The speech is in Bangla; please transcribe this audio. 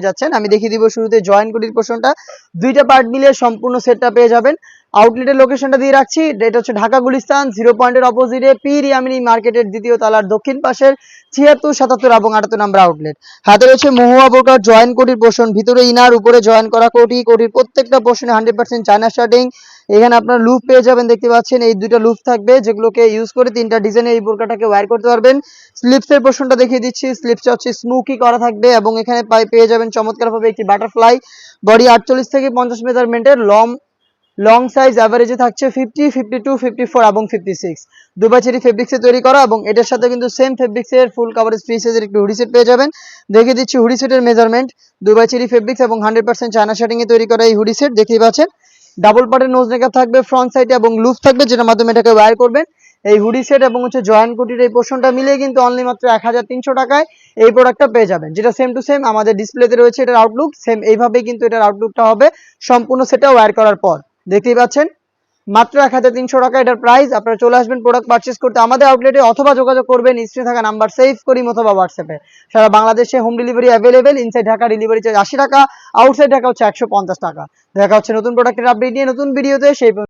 যাচ্ছেন, আমি দেখিয়ে দিব শুরুতে জয়েন কোটির পোর্শনটা। দুইটা পার্ট মিলিয়ে সম্পূর্ণ সেটটা পেয়ে যাবেন। আউটলেটের লোকেশনটা দিয়ে রাখছি। এটা হচ্ছে ঢাকা গুলিস্তান জিরো পয়েন্টের অপোজিটে পি রিয়ামিনী মার্কেটের দ্বিতীয় তালার দক্ষিণ পাশের ছিয়াত্তর, সাতাত্তর এবং আটাত্তর নাম্বার আউটলেট হাতে রয়েছে মহুয়া বোরকার জয়েন কোটির পোর্শন ভিতরে ইনার, উপরে জয়েন করা কোটি, কোটির প্রত্যেকটা পোর্শনে হান্ড্রেড পার্সেন্ট চায়না শার্টিং এখানে আপনার লুপ পেয়ে যাবেন, দেখতে পাচ্ছেন এই দুইটা লুপ থাকবে, যেগুলোকে ইউজ করে তিনটা ডিজাইনে এই বোরকাটাকে ওয়্যার করতে পারবেন। স্লিপসের পোর্শনটা দেখিয়ে দিচ্ছি স্লিপসটা হচ্ছে স্মুকি করা থাকবে এবং এখানে পেয়ে যাবেন চমৎকারভাবে একটি বাটারফ্লাই বডি আটচল্লিশ থেকে পঞ্চাশ মেজারমেন্টের লং লং সাইজ অ্যাভারেজে থাকছে fifty fifty two fifty four এবং ফিফটি সিক্স দুবাই চেরি ফেব্রিক্সে তৈরি করা এবং এটার সাথে কিন্তু সেম ফেব্রিক্সের ফুল কাভারেজ ফ্রি সাইজের একটি হুডি সেট পেয়ে যাবেন। দেখে দিচ্ছি হুডি সেটের মেজারমেন্ট দুবাই চেরি ফেব্রিক্স এবং হান্ড্রেড পার্সেন্ট চায়না শার্টিংয়ে তৈরি করা এই হুডি সেট দেখতেই পাচ্ছেন। ডাবল পার্টের নোজ মেকআপ থাকবে ফ্রন্ট সাইডে এবং লুপ থাকবে, যেটার মাধ্যমে এটাকে ওয়্যার করবেন। এই হুডি সেট এবং হচ্ছে জয়েন্ট কুটির এই পোর্শনটা মিলিয়ে কিন্তু অনলি মাত্র এক হাজার তিনশো টাকায় এই প্রোডাক্টটা পেয়ে যাবেন। যেটা সেম টু সেম আমাদের ডিসপ্লেতে রয়েছে, এটার আউটলুক সেম এইভাবেই কিন্তু এটার আউটলুকটা হবে। সম্পূর্ণ সেটা ওয়্যার করার পর। দেখতেই পাচ্ছেন। মাত্র এক হাজার তিনশো টাকা এটার প্রাইস আপনারা চলে আসবেন প্রোডাক্ট পারচেস করতে। আমাদের আউটলেটে অথবা যোগাযোগ করবেন স্ক্রিনে থাকা নাম্বার সেভ করি অথবা হোয়াটসঅ্যাপে সারা বাংলাদেশে home delivery available inside Dhaka delivery charge আশি টাকা আউটসাইড ঢাকা হচ্ছে একশো পঞ্চাশ টাকা। দেখা হচ্ছে নতুন প্রোডাক্টের আপডেট নিয়ে নতুন ভিডিওতে সেই